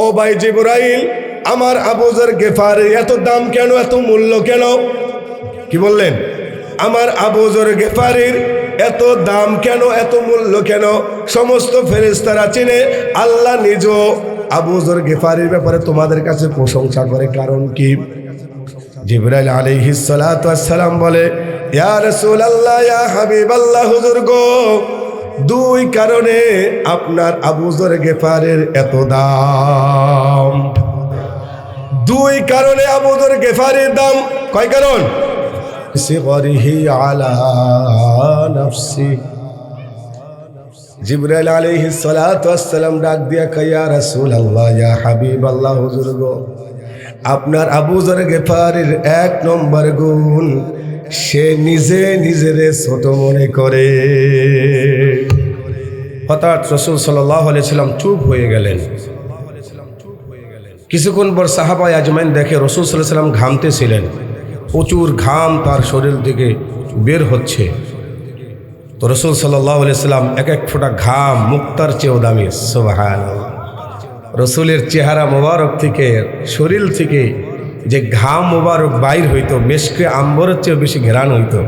ও ভাই জিবরাইল, আমার আবুজার গেফারের এত দাম কেন, এত মূল্য কেন? কি বললেন? আমার আবুজর গেফারির এত দাম কেন, এত মূল্য কেন? সমস্ত ফেরেস্তারা চিনে আল্লাহ নিজ আবুজর গেফারির ব্যাপারে তোমাদের কাছে প্রশংসা করে। কারণ কি? জিবরাইল আলাইহিস সালাম বলে, ইয়া রাসূলুল্লাহ, ইয়া হাবিবাল্লাহ, হুজুর গো দুই কারণে আপনার আবুজর গেফারের এত দাম। দুই কারণে আবুজর গেফারের দাম। কয় কারণ? ডাক দিয়া হাবিবাল্লাহ, হুজুর গো, আপনার আবুজর গেফারের এক নম্বর গুণ সে নিজে নিজেরে ছোট মনে করে। হঠাৎ রসুল সাল্লাম চুপ হয়ে গেলেন। কিছুক্ষণ পর সাহাবা আজমাইন দেখে রসুল সাল্লাহ সাল্লাম ঘামতেছিলেন। প্রচুর ঘাম তার শরীর থেকে বের হচ্ছে। তো রসুল সাল্লাহ সাল্লাম এক এক ফোঁটা ঘাম মুক্তার চেয়েও দামি। সোহান রসুলের চেহারা মোবারক থেকে, শরীর থেকে যে ঘাম মোবারক বাইর হইতো, মেশকে আম্বরের চেয়েও বেশি ঘেরান হইতো।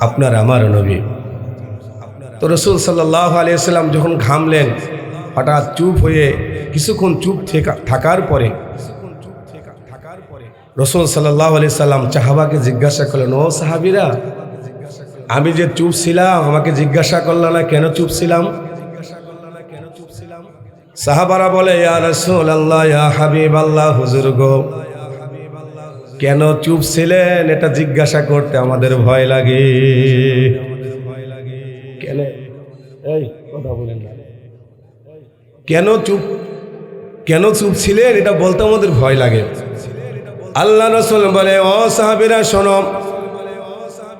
আপনার আমার নবী। তো রসুল সাল্লাহ আলিয়াল্লাম যখন ঘামলেন, হঠাৎ চুপ হয়ে কিছুক্ষণ চুপ থেকা- থাকার পরে রসুল সাল্লাহ আলি সাল্লাম চাহাবাকে জিজ্ঞাসা করলেন, ও সাহাবিরা, আমি যে চুপ ছিলাম, আমাকে জিজ্ঞাসা করল না কেন চুপ ছিলাম? সাহাবারা বলে, ইয়া রসুল আল্লাহ ইয়া হাবিব আল্লাহ কেন চুপ ছিলেন? এটা জিজ্ঞাসা করতে আমাদের ভয় লাগে। কেন এই কথা বলেন না। কেন চুপ? কেন চুপ ছিলেন? এটা বলতে আমাদের ভয় লাগে। আল্লাহ রসুল বলে ও সাহাবিরা শোনো।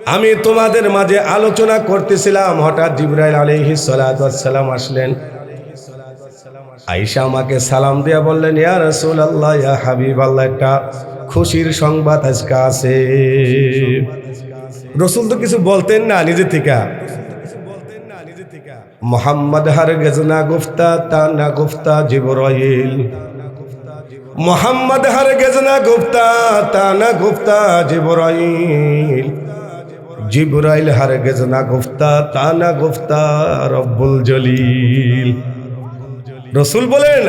আমি তোমাদের মাঝে আলোচনা করতেছিলাম। হঠাৎ জিব্রাইল আলহি সালাম আসলেন। আইসা আমাকে সালাম দিয়া বললেন ইয়া রসুল আল্লাহ ইয়া হাবিব আল্লাহ একটা খুশির সংবাদ আজকে আছে। রসুল তো কিছু বলতেন না নিজে থেকে। মোহাম্মদ হার গজনা গুফতা, তা না গুফতা জিবরাইল। মোহাম্মদ হার গজনা গুফতা, তা না গুফতা জিবরাইল। জিবরাইল হার গজনা গুফতা, তা না গুফতা রব্বুল জলিল। রসুল বলেন,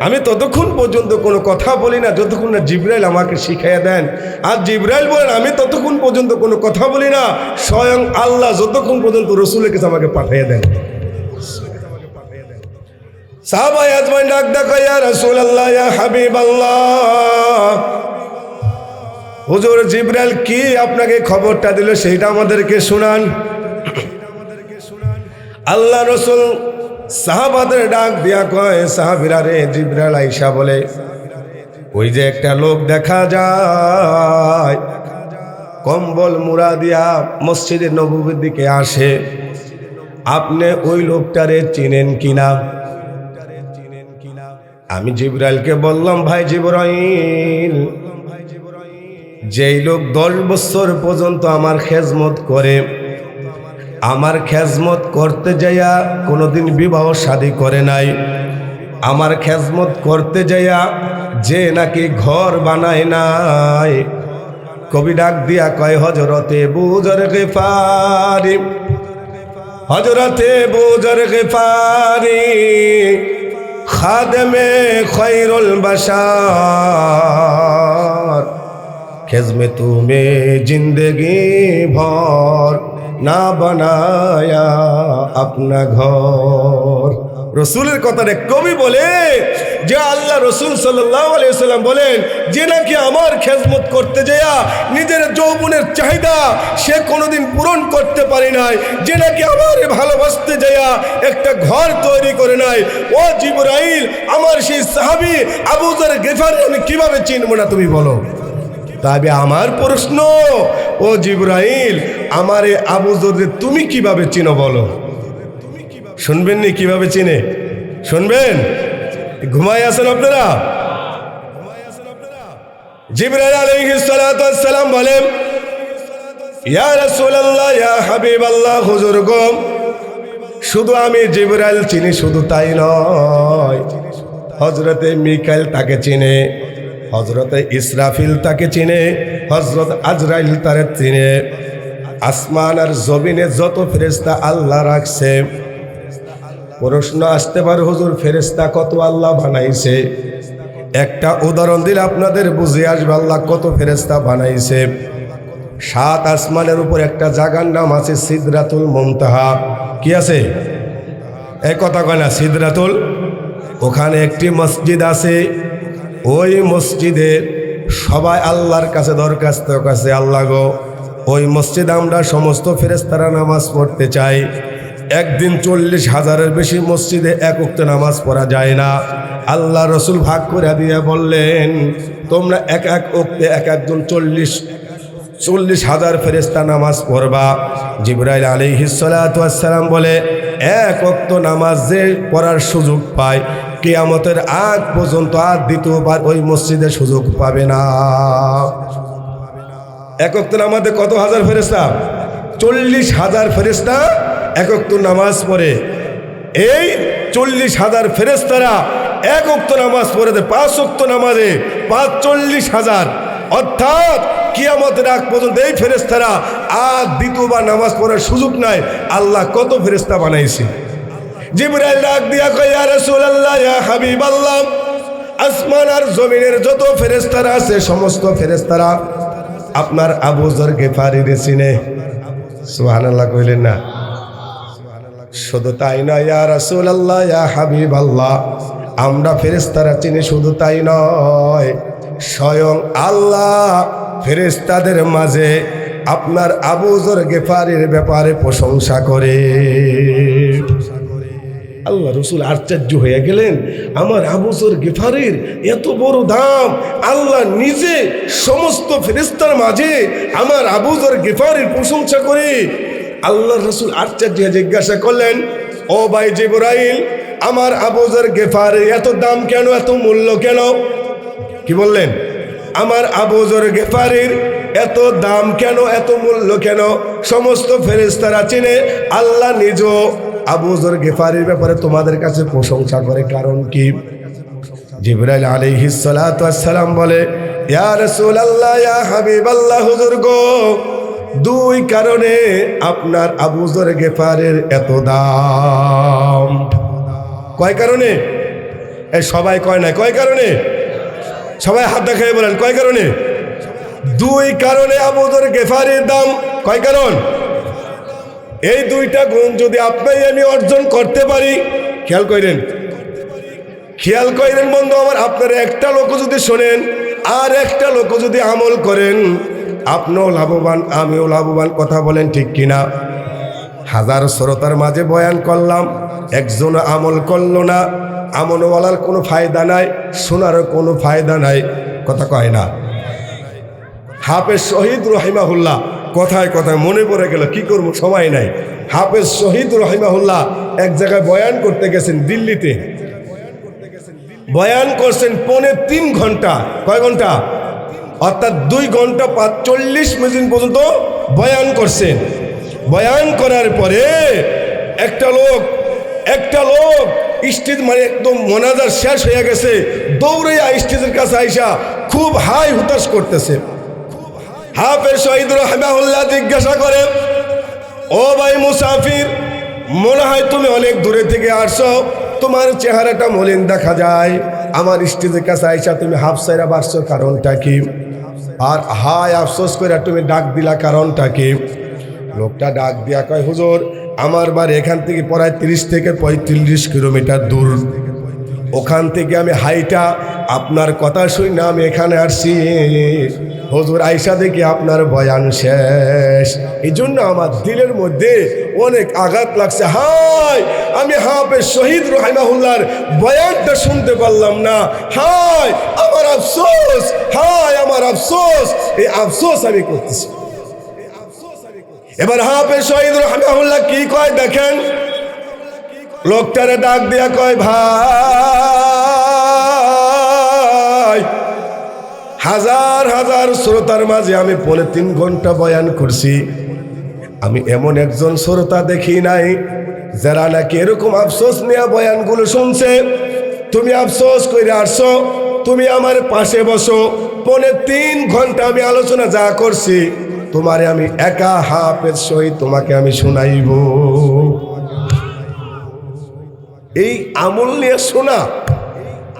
আমি ততক্ষণ পর্যন্ত কোনো কথা বলি না, যতক্ষণ না জিব্রাইল আমাকে শিখাইয়া দেন। আর জিব্রাইল বলেন, আমি ততক্ষণ পর্যন্ত কোনো কথা বলি না, স্বয়ং আল্লাহ যতক্ষণ পর্যন্ত রসুলের কাছে আমাকে পাঠিয়ে দেন। সাহাবাই আজমাইন ডাক দেখো, ইয়া রসুল আল্লাহ ইয়া হাবিব আল্লাহ হুজুর জিব্রাইল কি আপনাকে খবরটা দিল সেইটা আমাদেরকে শোনান। আল্লাহ রসুল সাহাবাদের ডাক দিয়া কয়, সাহাবিরা রে জিব্রাইল আইসা বলে, ওই যে একটা লোক দেখা যায়, কম্বল মুড়া দিয়া মসজিদে নবীর দিকে আসে। আপনি ওই লোকটারে চিনেন কিনা? আমি জিব্রাইলকে বললাম, ভাই জিব্রাইল, যেই লোক দশ বছর পর্যন্ত আমার খেজমত করে, আমার খেজমত করতে যাইয়া কোনোদিন বিবাহ শাদী করে নাই, আমার খেজমত করতে যাইয়া যে নাকি ঘর বানায় নাই। কবি ডাক দিয়া কয় হজরতে বুজর গেফারি হজরতে বুজর গেফারি খাদমে খৈরুল বাসার খেজমে তুমি জিন্দগি ভর না বানায়া আপনা ঘর। রসুলের কথাটা কবি বলে, যে আল্লাহ রসুল সাল্লাম বলেন, যে নাকি আমার খেজমত করতে যাইয়া নিজের যৌবনের চাহিদা সে কোনোদিন পূরণ করতে পারি নাই, যে নাকি আমার ভালোবাসতে যাইয়া একটা ঘর তৈরি করে নাই, ও জিবরাইল, আমার সেই সাহাবি আবুজার গেফারে আমি কীভাবে চিনবো না তুমি বলো? তবে আমার প্রশ্ন, ও জিবরাইল, আমার এ তুমি কীভাবে চিনো বলো? শুনবেন নি কীভাবে চিনে? শুনবেন? ঘুমাই আছেন আপনারা? জিব্রাইল সালাম বলেন, ইয়া রাসূলুল্লাহ, ইয়া হাবিবাল্লাহ হুজুর শুধু আমি জিব্রাইল চিনি, শুধু তাই নয়। হজরতে মিকাইল তাকে চিনে হজরতে ইসরাফিল তাকে চিনে হজরত আজরাইল তারে চিনে। আসমান আর জমিনে যত ফেরেস্তা আল্লাহ রাখছে প্রশ্ন আসতে পারে, হুজুর ফেরেস্তা কত আল্লাহ বানাইছে? একটা উদাহরণ দিলে আপনাদের বুঝে আসবে আল্লাহ কত ফেরেস্তা বানাইছে। সাত আসমানের উপর একটা জাগার নাম আছে সিদরাতুল মমতাহা কি আছে? এই কথা কয় না, সিদরাতুল? ওখানে একটি মসজিদ আছে। ওই মসজিদে সবাই আল্লাহর কাছে দরখাস্ত কাছে আল্লাহ গো, ওই মসজিদে আমরা সমস্ত ফেরেস্তারা নামাজ পড়তে চাই। একদিন চল্লিশ হাজারের বেশি মসজিদে এক উক্ত নামাজ পড়া যায় না। আল্লাহ রসুল ভাগ করে দিয়ে বললেন, তোমরা এক এক উক্তে এক একজন চল্লিশ চল্লিশ হাজার ফেরেস্তা নামাজ পড়বা। জিব্রাইল আলী হিসালাম বলে, এক অক্ত নামাজ যে পড়ার সুযোগ পায়, কেয়ামতের আগ পর্যন্ত আর দ্বিতীয়বার ওই মসজিদে সুযোগ পাবে না। এক অক্ত নামাজে কত হাজার ফেরেস্তা চল্লিশ হাজার ফেরেস্তা এক অক্ত নামাজ পড়ে। এই চল্লিশ হাজার ফেরেস্তারা এক অক্ত নামাজ পড়ে পাঁচ অক্ত নামাজে পাঁচ চল্লিশ হাজার। অর্থাৎ কিয়ামতের আগ পর্যন্ত এই ফেরেস্তারা আর দ্বিতীয়বার নামাজ পড়ার সুযোগ নাই। আল্লাহ কত ফেরেস্তা বানাইছে। জিবরাইল ডাক দিয়া কয়, ইয়া রাসূলুল্লাহ, ইয়া হাবিবাল্লাহ, আসমান আর জমিনের যত ফেরেস্তারা আছে, সমস্ত ফেরেস্তারা আপনার আবু জর গেফারি চিনে সুবহানাল্লাহ কইলেন না। শুধু তাই নয়, ইয়া রাসূলুল্লাহ, ইয়া হাবিবাল্লাহ, আমরা ফেরেস্তারা চিনি শুধু তাই নয়। স্বয়ং আল্লাহ ফেরেস্তাদের মাঝে আপনার আবুজর গেফারির ব্যাপারে প্রশংসা করে। আল্লাহ রসুল আশ্চর্য হয়ে গেলেন, আমার আবুজর গেফারির এত বড় দাম, আল্লাহ নিজে সমস্ত ফেরেস্তার মাঝে আমার আবুজর গেফারির প্রশংসা করে। আল্লাহ রসুল আশ্চর্য জিজ্ঞাসা করলেন, ও ভাই জিবরাইল, আমার আবুজর গেফারির এত দাম কেন, এত মূল্য কেন? কি বললেন? আমার আবুজর গেফারির এত দাম কেন, এত মূল্য কেন? সমস্ত ফেরেস্তারা চিনে, আল্লাহ নিজ আবুজর গেফারির ব্যাপারে তোমাদের কাছে প্রশংসা করে। কারণ কি? জিবরাইল আলাইহিস সালাম বলে, ইয়া রাসূলুল্লাহ, ইয়া হাবিবাল্লাহ হুজুর গো দুই কারণে আপনার আবুজর গেফারের এত দাম। কয় কারণে? এই সবাই কয় না কয় কারণে? সবাই হাত দেখাই বলেন, কয় কারণে? দুই কারণে আবুদর গেফারের দাম, কয় কারণ? এই দুইটা গুণ যদি আপনাই আমি অর্জন করতে পারি, খেয়াল করেন। খেয়াল করেন বন্ধু, আমার আপনারা একটা লোক যদি শোনেন, আর একটা লোক যদি আমল করেন আপনিও লাভবান, আমিও লাভবান, কথা বলেন ঠিক কিনা? হাজার শ্রোতার মাঝে বয়ান করলাম, একজন আমল করল না, আমলওয়ালার কোনো ফায়দা নাই, শোনারও কোনো ফায়দা নাই, কথা কয় না। হাফেজ শহীদ রহিমাহুল্লাহ, কথায় কথায় মনে পড়ে গেল, কি করব, সময় নাই। হাফেজ শহীদ রহিমাহুল্লাহ এক জায়গায় বয়ান করতে গেছেন দিল্লিতে। বয়ান করছেন পৌনে তিন ঘণ্টা, কয় ঘণ্টা? অর্থাৎ দুই ঘণ্টা পাঁচ চল্লিশ মিনিট পর্যন্ত বয়ান করছেন। বয়ান করার পরে একটা লোক একটা লোক স্টেজ মানে একদম মনাজার শেষ হয়ে গেছে, দৌড়ে স্টেজের কাছে আইসা খুব হাই হুতাশ করতেছে। হাফেজ শহীদ রহমাউল্লাহ জিজ্ঞাসা করে, ও ভাই মুসাফির, মনে হয় তুমি অনেক দূরে থেকে আসছো, তোমার চেহারাটা মলিন দেখা যায়। আমার স্টেজের কাছে আইসা তুমি হাফ সাইরা বাড়ছো, কারণটা কি? আর হায় আফসোস করে তুমি ডাক দিলা কারণটাকে। লোকটা ডাক দিয়া কয়, হুজুর, আমার বাড়ি এখান থেকে প্রায় তিরিশ থেকে পঁয়ত্রিশ কিলোমিটার দূর। ওখান থেকে আমি হাইটা, আপনার কথা শুনি না আমি এখানে আসছি। হজুর আইসা দেখি আপনার বয়ান শেষ। এই জন্য আমার দিলের মধ্যে অনেক আঘাত লাগছে। হাই, আমি হাফে শহীদ রহিমাহুল্লার বয়ানটা শুনতে পারলাম না। হাই, আমার আফসোস, হাই, আমার আফসোস। এই আফসোস আমি করতেছি। এবার হাফে শহীদ রহমাহুল্লাহ কি কয় দেখেন? লোকটারে ডাক দিয়া কয়, ভাই, হাজার হাজার শ্রোতার মাঝে আমি পৌনে তিন ঘণ্টা বয়ান করছি। আমি এমন একজন শ্রোতা দেখি নাই, যারা নাকি এরকম আফসোস নেওয়া বয়ানগুলো শুনছে। তুমি আফসোস করে আসছো, তুমি আমার পাশে বসো। পনে তিন ঘণ্টা আমি আলোচনা যা করছি, তোমারে আমি একা হাফের সহিত তোমাকে আমি শোনাইব। এই আমল নিয়ে শোনা।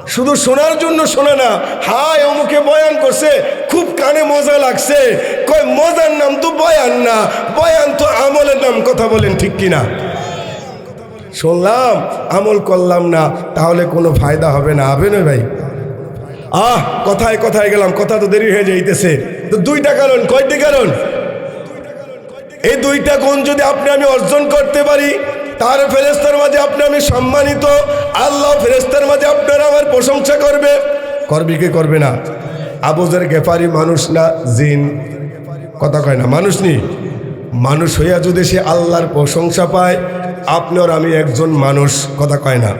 শুধু শোনার জন্য শোনা না, হায়, অমুকে বয়ান করছে, খুব কানে মজা লাগছে। কয়, মজার নাম তো বয়ান না, বয়ান তো আমলের নাম, কথা বলেন ঠিক কিনা? শুনলাম, আমল করলাম না, তাহলে কোনো ফায়দা হবে না হবে না ভাই। আহ, কথায় কথায় গেলাম, কথা তো দেরি হয়ে যাইতেছে। তো দুইটা কারণ, কয়টি কারণ? এই দুইটা গুণ যদি আপনি আমি অর্জন করতে পারি তার ফেরেস্তার মাঝে আপনি আমি সম্মানিত। আল্লাহ ফেরেস্তার মাঝে আপনার আমার প্রশংসা করবে। করবে কি করবে না? আবুজের গেফারি মানুষ না, জিন? কথা কয় না, মানুষ নি? মানুষ হইয়া যদি সে আল্লাহর প্রশংসা পায়, আপনি আর আমি একজন মানুষ, কথা কয় না।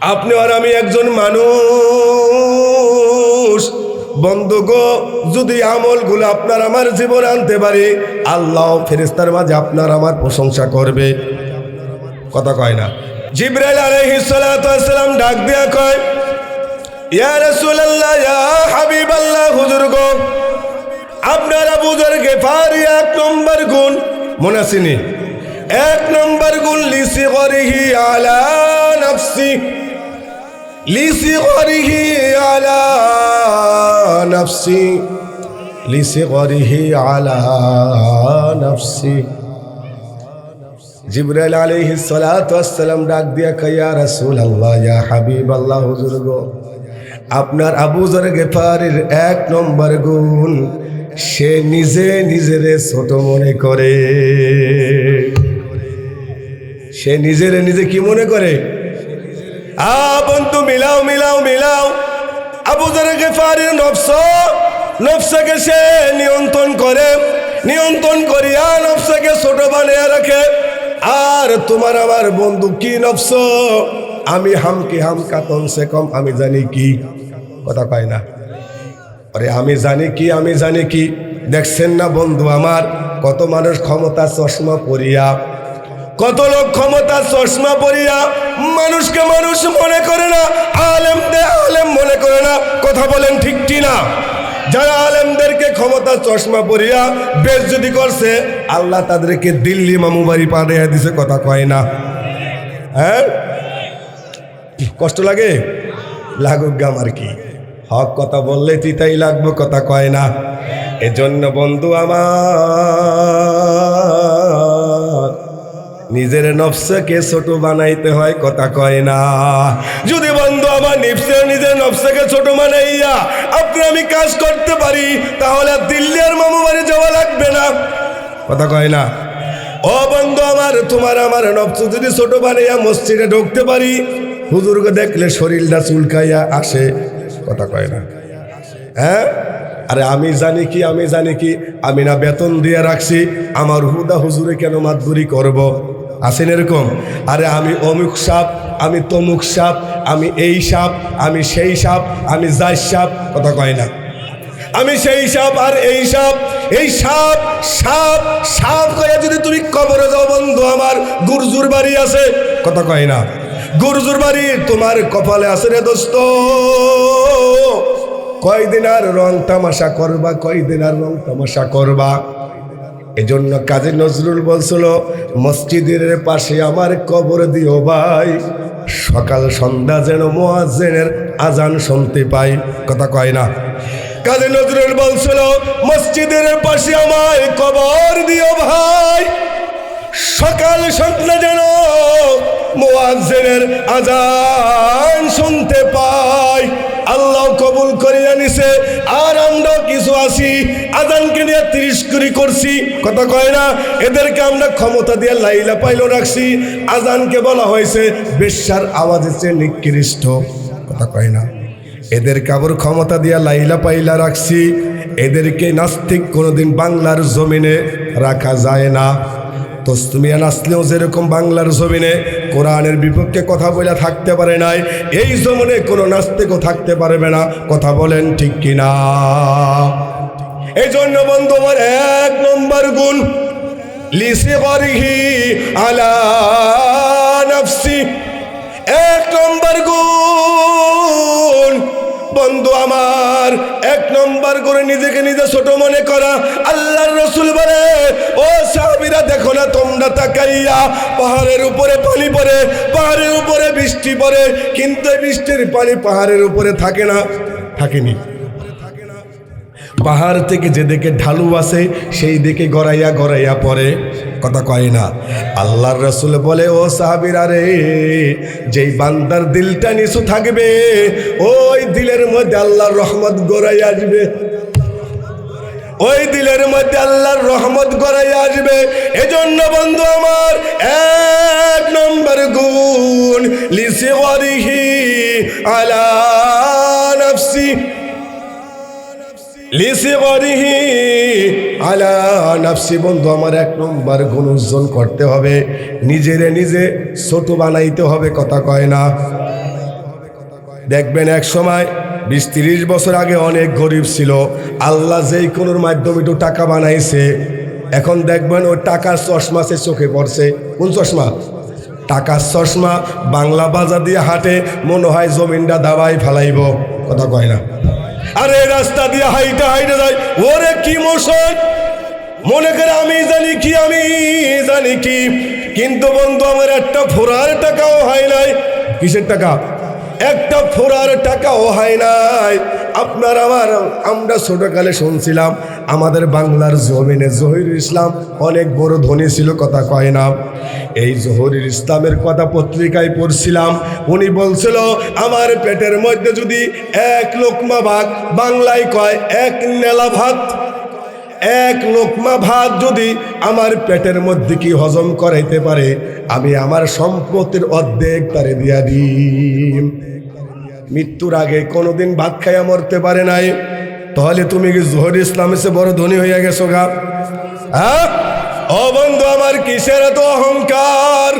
আপনি আর আমি একজন মানুষ। বন্ধু গো, যদি আমলগুলো আপনার আমার জীবনে আনতে পারি, আল্লাহ ফেরেস্তার মাঝে আপনার আমার প্রশংসা করবে। কথা কয় না। জিব্রাইল আলাইহিস সালাতু ডাক দিয়া কয় আপনার এক নম্বর গুণ এক নম্বর গুণ আলা নফসি লিসি করিহি আলা নফসি জিব্রাইল ওয়াস সালাম ডাক দিয়া কয়া রাসূল আল্লাহ ইয়া হাবিব আল্লাহ হুজুর গো, আপনার আবুজর গেফারির এক নম্বর গুণ সে নিজে নিজেরে ছোট মনে করে। সে নিজেরে নিজে কি মনে করে? আ বন্ধু মিলাও মিলাও মিলাও। আবুজর গেফারির নফস, নফসকে সে নিয়ন্ত্রণ করে। নিয়ন্ত্রণ করিয়া নফসকে ছোট বানিয়ে রাখে। আর তোমার আমার বন্ধু কি নফস? আমি হাম কি হাম কাতন, সে কম আমি জানি কি। কথা কয় না। আরে আমি জানি কি, আমি জানি কি। দেখছেন না বন্ধু আমার, কত মানুষ ক্ষমতা চশমা পরিয়া কত লোক ক্ষমতা চশমা পরিয়া মানুষকে মানুষ মনে করে না আলেম দে আলেম মনে করে না, কথা বলেন ঠিক না? যারা আলেমদেরকে ক্ষমতা চশমা পরিয়া বেশ যদি করছে, আল্লাহ তাদেরকে দিল্লি মামু বাড়ি পাঠিয়ে দিছে, কথা কয় না। হ্যাঁ? কষ্ট লাগে? লাগুক গাম আর কি? হক কথা বললে তিতাই লাগবো, কথা কয় না। এজন্য বন্ধু আমার নিজের নফসকে ছোট বানাইতে হয়, কথা কয় না। যদি বন্ধু আমার নিপসে নিজের নফসকে ছোট বানাইয়া আপনি আমি কাজ করতে পারি, তাহলে দিল্লি আর মামু বাড়ি যাওয়া লাগবে না। কথা কয় না। ও বন্ধু আমার, তোমার আমার নফস যদি ছোট বানাইয়া মসজিদে ঢুকতে পারি, হুজুরকে দেখলে শরীরটা চুলকাইয়া আসে। কথা কয় না। হ্যাঁ? আরে আমি জানি কি, আমি জানি কি, আমি না বেতন দিয়ে রাখছি, আমার হুদা হুজুরে কেন মাতবুরি করব। আছেন এরকম? আরে আমি অমুক সাপ, আমি তমুক সাপ, আমি এই সাপ, আমি সেই সাপ, আমি যাই সাপ, কথা কয় না। আমি সেই সাপ আর এই সাপ এই সাপ সাপ সাপ করে যদি তুমি কবরে যাও বন্ধু, আমার গুরজুর বাড়ি আছে, কথা কয় না। গুরজুর বাড়ি তোমার কপালে আছে রে দোস্ত। কয়দিন আর রং তামাশা করবা, কয়দিন আর রং তামাশা করবা? এজন্য কাজী নজরুল বলছিল, মসজিদের পাশে আমার কবর দিও ভাই। সকাল সন্ধ্যা যেন মোয়াজেনের আজান শুনতে পাই। কথা কয় না। কাজী নজরুল বলছিল, মসজিদের পাশে আমার কবর দিও ভাই। সকাল সন্ধ্যা যেন মোয়াজ্জেনের আজান শুনতে পাই। আল্লাহ কবুল করিয়া নিছে। আর আমরাও কিছু আছি আজানকে নিয়ে তিরিশ কুড়ি করছি। কথা কয় না, এদেরকে আমরা ক্ষমতা দিয়ে লাইলা পাইলো রাখছি। আজানকে বলা হয়েছে, বেশ্যার আওয়াজ হচ্ছে নিকৃষ্ট। কথা কয় না এদের কাবর ক্ষমতা দিয়া লাইলা পাইলা রাখছি। এদেরকে নাস্তিক কোনোদিন বাংলার জমিনে রাখা যায় না। তসমিয়া নাসলেও যেরকম বাংলার জমিনে কোরআনের বিপক্ষে কথা বলে থাকতে পারে নাই, এই জমিনে কোনো নাস্তিকও থাকতে পারবে না, কথা বলেন ঠিক কিনা? এই জন্য বন্ধু আমার এক নম্বর গুণ, লিসি আলা নফসি। এক নম্বর গুণ বন্ধু আমার, এক নম্বর করে নিজেকে নিজে ছোট মনে করা। আল্লাহর রসুল বলে, ও সাহাবিরা, দেখো না তোমরা তাকাইয়া পাহাড়ের উপরে পানি পড়ে, পাহাড়ের উপরে বৃষ্টি পড়ে, কিন্তু বৃষ্টির পানি পাহাড়ের উপরে থাকে না, থাকেনি। পাহাড় থেকে যেদিকে ঢালু আছে সেই দিকে গড়াইয়া গড়াইয়া পড়ে। কথা কয় না। আল্লাহর রসুল বলে, ও সাহাবিরা রে, যেই বান্দার দিলটা নিচু থাকবে, ওই দিলের মধ্যে আল্লাহর রহমত গড়াই আসবে। ওই দিলের মধ্যে আল্লাহর রহমত গড়াই আসবে। এজন্য বন্ধু আমার, এক নম্বর গুণ লিসে আলা নফসি। লিসিগরিহি আলা নাফসি বন্ধু, আমার এক নম্বর গুণ উজ্জ্বল করতে হবে। নিজেরে নিজে ছোট বানাইতে হবে, কথা কয় না। দেখবেন এক সময় বিশ তিরিশ বছর আগে অনেক গরিব ছিল। আল্লাহ যেই কোনোর মাধ্যমে একটু টাকা বানাইছে, এখন দেখবেন ওই টাকার চশমা সে চোখে পড়ছে। কোন চশমা? টাকার চশমা, বাংলা বাজার দিয়ে হাটে মনে হয় জমিনটা দাবাই ফেলাইব, কথা কয় না। আরে রাস্তা দিয়ে হাইটা হাইটা যায় ওরে কি মশাই মনে করে আমি জানি কি, আমি জানি কি। কিন্তু বন্ধু, আমার একটা ফোরার টাকাও হয় নাই। কিসের টাকা? একটা ফোরার টাকাও হয় নাই। আপনার আমার আমরা ছোটকালে শুনছিলাম আমাদের বাংলার জমিনে জহিরুল ইসলাম অনেক বড় ধনী ছিল, কথা কয় না। এই জহরুল ইসলামের কথা পত্রিকায় পড়ছিলাম, উনি বলছিল, আমার পেটের মধ্যে যদি এক লোকমা ভাগ বাংলায় কয় এক নেলা ভাত, এক লোকমা ভাত যদি আমার পেটের মধ্যে কি হজম করাইতে পারে, আমি আমার সম্পত্তির অর্ধেক তারে দিয়া দিই মৃত্যুর আগে কোনোদিন ভাত খাইয়া মরতে পারে নাই। তাহলে তুমি কি জোহর ইসলাম সে বড় ধনী হইয়া গেছো গা? হ্যাঁ? ও বন্ধু, আমার কিসের এত অহংকার?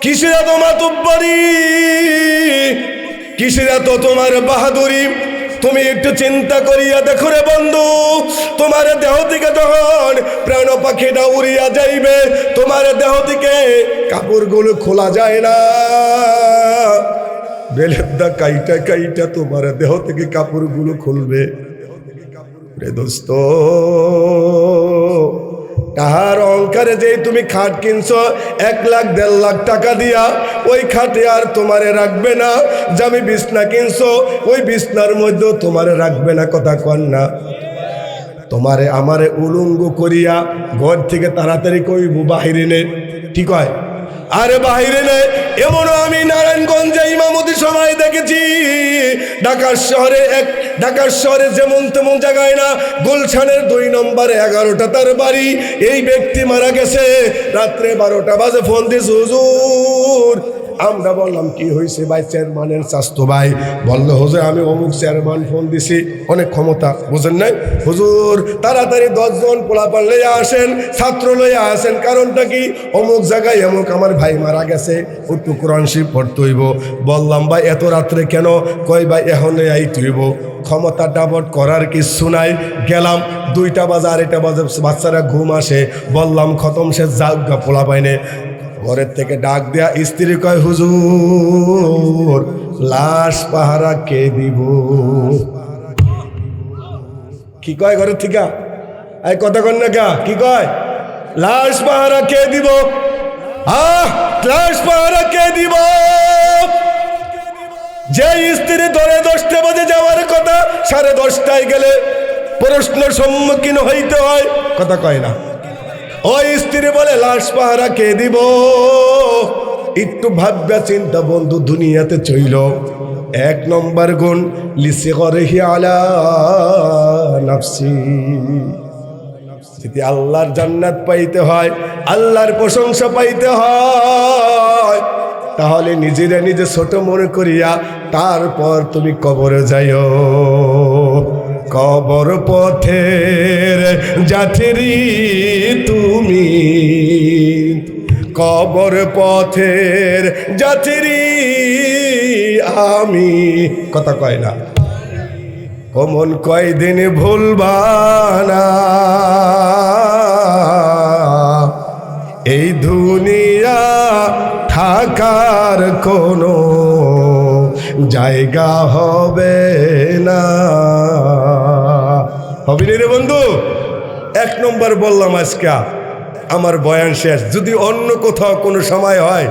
কিসের এত মাতুব্বরি? কিসের এত তোমার বাহাদুরি? তুমি একটু চিন্তা করিয়া দেখো রে বন্ধু, তোমার দেহ থেকে তখন প্রাণ পাখিটা উড়িয়া যাইবে, তোমার দেহ থেকে কাপড়গুলো খোলা যায় না। বেলের দা কাইটা কাইটা তোমার দেহ থেকে কাপড়গুলো খুলবে। রে দোস্ত, তাহার অহংকারে যে তুমি খাট কিনছ, এক লাখ দেড় লাখ টাকা দিয়া, ওই খাটে আর তোমারে রাখবে না। যে আমি বিছনা কিনছো, ওই বিছনার মধ্যেও তোমারে রাখবে না, কথা কন না। তোমারে আমারে উলঙ্গ করিয়া ঘর থেকে তাড়াতাড়ি কইব, বাহিরে নে। ঠিক হয় আরে বাহিরে নেই। এমনও আমি নারায়ণগঞ্জে ইমামতি সময় দেখেছি। ঢাকার শহরে এক ঢাকার শহরে যেমন তেমন জায়গায় না, গুলশানের দুই নম্বরে এগারোটা তার বাড়ি। এই ব্যক্তি মারা গেছে। রাত্রে বারোটা বাজে, ফোন দিস হুজুর আমরা বললাম, কি হয়েছে ভাই চেয়ারম্যানের স্বাস্থ্য ভাই? বলল, হুজুর, আমি অমুক চেয়ারম্যান ফোন দিছি, অনেক ক্ষমতা, বুঝেন নাই? হুজুর, তাড়াতাড়ি দশজন পোলাপান লইয়া আসেন, ছাত্র লইয়া আসেন, কারণটা কি? অমুক জায়গায় অমুক আমার ভাই মারা গেছে, একটু কোরআন শিব পড়তে হইব। বললাম, ভাই, এত রাত্রে কেন? কই ভাই এখনে আই তুইব ক্ষমতা ডাবট করার কিছু নাই, গেলাম, দুইটা বাজে, আড়াইটা বাজে, বাচ্চারা ঘুম আসে, বললাম, খতম সে যাগা পোলা পাইনে ঘরের থেকে ডাক দেয়া, স্ত্রী কয়, হুজুর, লাশ পাহারা কে দিব? কি কয় ঘরের থেকে? এই কথা কন না কা? কি কয়? লাশ পাহারা কে দিব? আহ, লাশ পাহারা কে দিব? যে স্ত্রী ধরে দশটা বাজে যাওয়ার কথা, সাড়ে দশটায় গেলে প্রশ্ন সম্মুখীন হইতে হয়। কথা কয় না। ওই স্ত্রী বলে লাশ পাহারা কে দিব? একটু ভাববা চিন্তা বন্ধু দুনিয়াতে চইল। এক নম্বর গুণ, লিসে করে আলা নাফসি। যদি আল্লাহর জান্নাত পাইতে হয়, আল্লাহর প্রশংসা পাইতে হয়, তাহলে নিজেরা নিজে ছোট মনে করিয়া তারপর তুমি কবরে যাইও। কবর পথের যাত্রী তুমি। কবর পথের যাত্রী আমি। কথা কয় না। কমন কয়দিন ভুলবা না এই দুনিয়া থাকার কোনো জায়গা হবে না। হবে রে বন্ধু? এক নম্বর বললাম আজকে, আমার বয়ান শেষ। যদি অন্য কোথাও কোনো সময় হয়